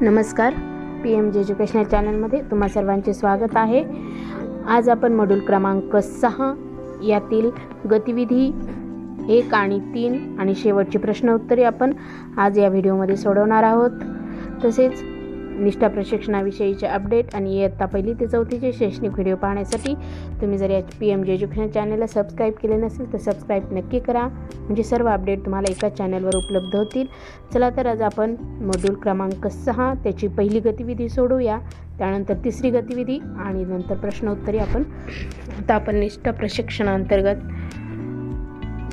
नमस्कार. P M J educational चॅनलमध्ये तुम्हा सर्वांचे स्वागत आहे. आज आपण मॉड्यूल क्रमांक सहा यातील गतिविधी एक आणि तीन आणि शेवटची प्रश्न उत्तरे आपण आज या व्हिडिओमध्ये सोडवणार आहोत. तसेच निष्ठा प्रशिक्षणाविषयीचे अपडेट आणि इयत्ता पहिली ते चौथीचे शैक्षणिक व्हिडिओ पाहण्यासाठी तुम्ही जर या पी एम जे एज्युकेशन चॅनलला सबस्क्राईब केले नसेल तर सबस्क्राईब नक्की करा. म्हणजे सर्व अपडेट तुम्हाला एकाच चॅनलवर उपलब्ध होतील. चला तर आज आपण मॉड्यूल क्रमांक सहा त्याची पहिली गतिविधी सोडूया. त्यानंतर तिसरी गतिविधी आणि नंतर प्रश्नोत्तरी आपण आता आपण निष्ठा प्रशिक्षणाअंतर्गत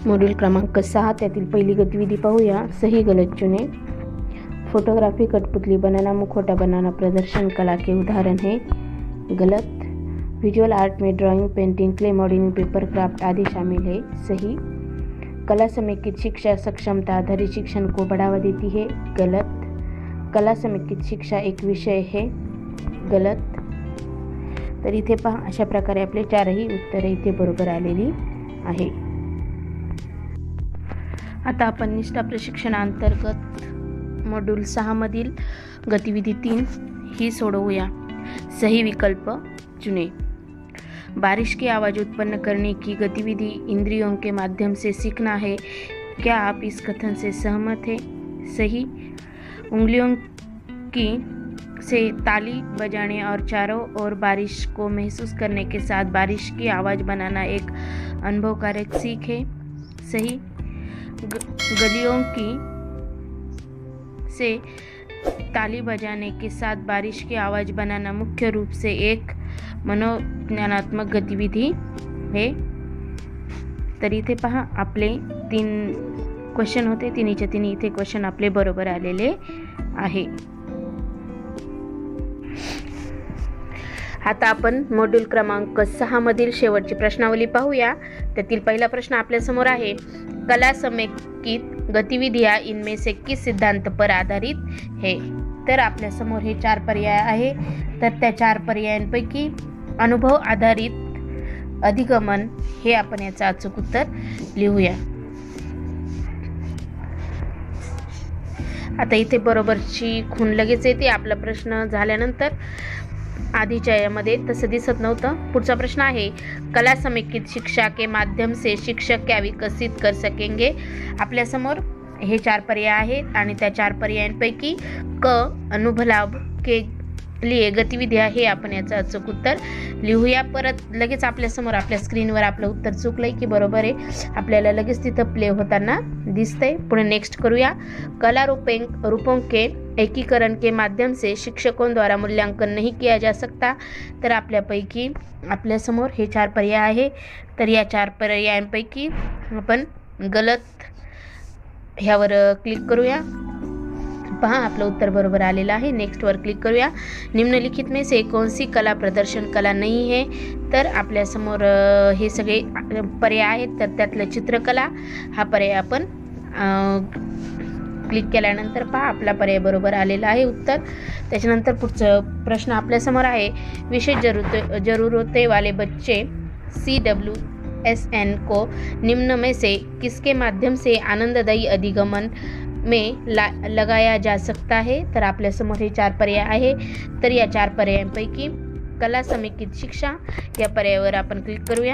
मॉड्यूल क्रमांक सहा त्यातील पहिली गतिविधी पाहूया. सही गलत चुने. फोटोग्राफी कठपुतली बनाना, मुखोटा बनाना, प्रदर्शन, कला के उदाहरण है। गलत। विजुअल आर्ट में drawing painting clay modelling paper craft आदि शामिल है। सही। कला समेकित शिक्षा, सक्षमता आधारित शिक्षण को बढ़ावा देती है। गलत। कला समेकित शिक्षा एक विषय है। गलत। तर इथे पहा, अशा प्रकारे आपले चारही उत्तरे इथे बरोबर आलेली आहे. आता आपण निष्ठा प्रशिक्षणाअंतर्गत मॉड्यूल सहामधील गतिविधी तीन ही सोडवूया. सही विकल्प चुने बारिश की आवाज़ उत्पन्न करने की गतिविधि इंद्रियों के माध्यम से सीखना है. क्या आप इस कथन से सहमत हैं? सही. उंगलियों की से ताली बजाने और चारों ओर बारिश को महसूस करने के साथ बारिश की आवाज़ बनाना एक अनुभवकारक सीख है. सही. गलियों की से ताली बजाने के साथ बारिश की आवाज़ बनाना मुख्य रूप से एक मनोज्ञानात्मक गतिविधी आहे तर इथे पहा आपले तीन क्वेश्चन होते तिन्हीच्या तिन्ही इथे क्वेश्चन आपले बरोबर आलेले आहे. आता आपण मॉड्यूल क्रमांक सहा मधील शेवटची प्रश्नावली पाहूया. त्यातील पहिला प्रश्न आपल्यासमोर आहे. कला समेकित गतिविधिया इनमें से किस सिद्धांत पर आधारित है? तर आपल्यासमोर हे चार पर्याय आहे. तर त्या चार पर्यायांपैकी अनुभव आधारित अधिगमन हे आपण याचं अचूक उत्तर लिहूया. आता इथे बरोबरची खून लगेच येते. आपला प्रश्न झाल्यानंतर आधीच्या यामध्ये तसं दिसत नव्हतं. पुढचा प्रश्न आहे कला समेकित शिक्षा के माध्यम से शिक्षक क्या विकसित कर सकेंगे? आपल्यासमोर हे चार पर्याय आहेत आणि त्या चार पर्यायांपैकी क अनुभलाभ के लिए गतिविधी हे आपण याचं अचूक उत्तर लिहूया. परत लगेच आपल्यासमोर आपल्या स्क्रीनवर आपलं उत्तर चुकलंय की बरोबर आहे. आपल्याला लगेच तिथं प्ले होताना दिसतंय. पुढे नेक्स्ट करूया. कला रूपें रूपोंके एकीकरण के माध्यम से शिक्षकों द्वारा मूल्यांकन नहीं किया जा सकता तर आपल्यापैकी आपल्यासमोर हे चार पर्याय आहे. तर या चार पर्यायांपैकी आपण गलत ह्यावर क्लिक करूया. पहा आपलं उत्तर बरोबर आलेलं आहे. नेक्स्टवर क्लिक करूया. निम्नलिखित में से कौन सी कला प्रदर्शन कला नाही आहे तर आपल्यासमोर हे सगळे पर्याय आहेत. तर त्यातलं चित्रकला हा पर्याय आपण क्लिक केल्यानंतर पहा आपला पर्याय बरोबर आलेला आहे उत्तर. त्याच्यानंतर पुढचं प्रश्न आपल्यासमोर आहे. विशेष जरूरत जरूरतेवाले बच्चे सी डब्ल्यू एस एन को निम्न में से किसके माध्यम से आनंददायी अधिगमन में ला लगाया जा सकता है? तर आपल्यासमोर हे चार पर्याय आहे. तर या चार पर्यायांपैकी कला समेकित शिक्षा या पर्यायावर आपण क्लिक करूया.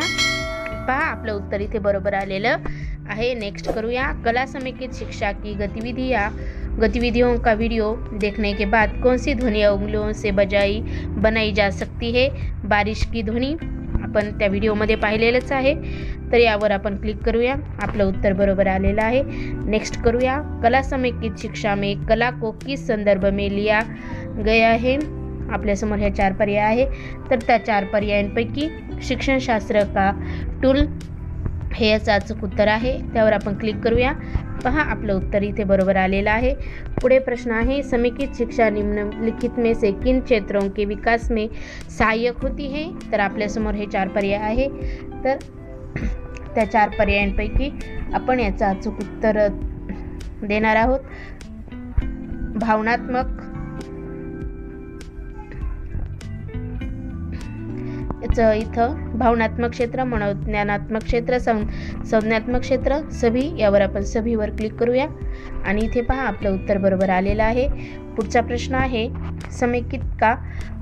पहा आपलं उत्तर इथे बरोबर आलेलं आहे. नेक्स्ट करूया. कला समेकित शिक्षा की गतिविधिया गतिविधियों का वीडियो देखने के बाद कौन सी ध्वनि उंगलियों से बजाई बनाई जा सकती है? बारिश की ध्वनि आपण त्या व्हिडिओमध्ये पाहिलेलंच आहे. तर यावर आपण क्लिक करूया. आपलं उत्तर बरोबर आलेलं आहे. नेक्स्ट करूया. कला समेकित शिक्षा में कला को किस संदर्भ में लिया गया है? आपल्यासमोर ह्या चार पर्याय आहे. तर त्या चार पर्यायांपैकी शिक्षणशास्त्र का टूल हे याचं अचूक उत्तर आहे. त्यावर आपण क्लिक करूया. पहा आपलं उत्तर इथे बरोबर आलेलं आहे. पुढे प्रश्न आहे समेकित शिक्षा निम्नलिखित में से किन क्षेत्रों के विकास में सहाय्यक होती है? तर आपल्यासमोर हे चार पर्याय आहे. तर त्या चार पर्यायांपैकी आपण याचं अचूक उत्तर देणार आहोत. भावनात्मक तुमचं इथं भावनात्मक क्षेत्र मनोज्ञानात्मक क्षेत्र सं संज्ञात्मक क्षेत्र सभी यावर आपण सभीवर क्लिक करूया. आणि इथे पहा आपलं उत्तर बरोबर आलेलं आहे. पुढचा प्रश्न आहे समेकित का?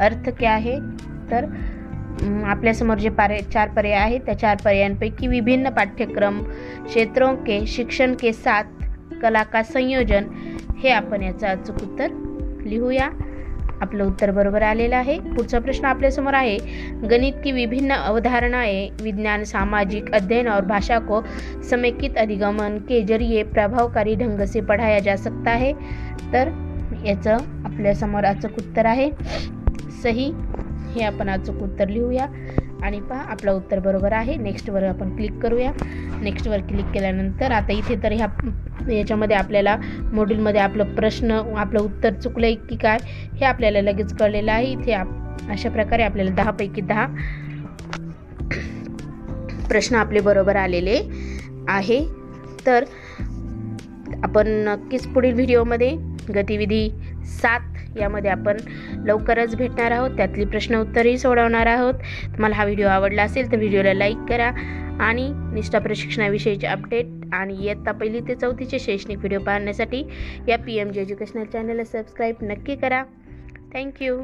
अर्थ क्या आहे? तर आपल्यासमोर जे पारे चार पर्याय आहेत त्या चार पर्यायांपैकी विभिन्न पाठ्यक्रम क्षेत्रों के शिक्षण के साथ कला का संयोजन हे आपण याचं अचूक उत्तर लिहूया. आपलं उत्तर बरोबर आलेलं आहे. पुढचा प्रश्न आपल्यासमोर आहे. गणित की विभिन्न अवधारणाएं विज्ञान सामाजिक अध्ययन और भाषा को समेकित अधिगमन के जरिए प्रभावकारी ढंग से पढ़ाया जा सकता है? तर याचं आपल्यासमोर अचूक उत्तर आहे. सही? हे आपण अचूक उत्तर लिहूया. आणि पहा आपलं उत्तर बरोबर आहे. नेक्स्टवर आपण क्लिक करूया. नेक्स्टवर क्लिक केल्यानंतर आता इथे तर ह्या याच्यामध्ये आपल्याला मॉड्यूलमध्ये आपलं प्रश्न आपलं उत्तर चुकलं आहे की काय हे आपल्याला लगेच कळलेलं आहे. इथे आप अशा प्रकारे आपल्याला दहापैकी दहा प्रश्न आपले बरोबर आलेले आहे. तर आपण नक्कीच पुढील व्हिडिओमध्ये गतिविधी सात यामध्ये आपण लवकरच भेटणार आहोत. त्यातली प्रश्न उत्तरही सोडवणार आहोत. तुम्हाला हा व्हिडिओ आवडला असेल तर व्हिडिओला लाईक करा आणि निष्ठा प्रशिक्षणाविषयीचे अपडेट आणि इयत्ता पहिली ते चौथीचे शैक्षणिक व्हिडिओ पाहण्यासाठी या पी एम जे एज्युकेशनल चॅनलला सबस्क्राईब नक्की करा. Thank you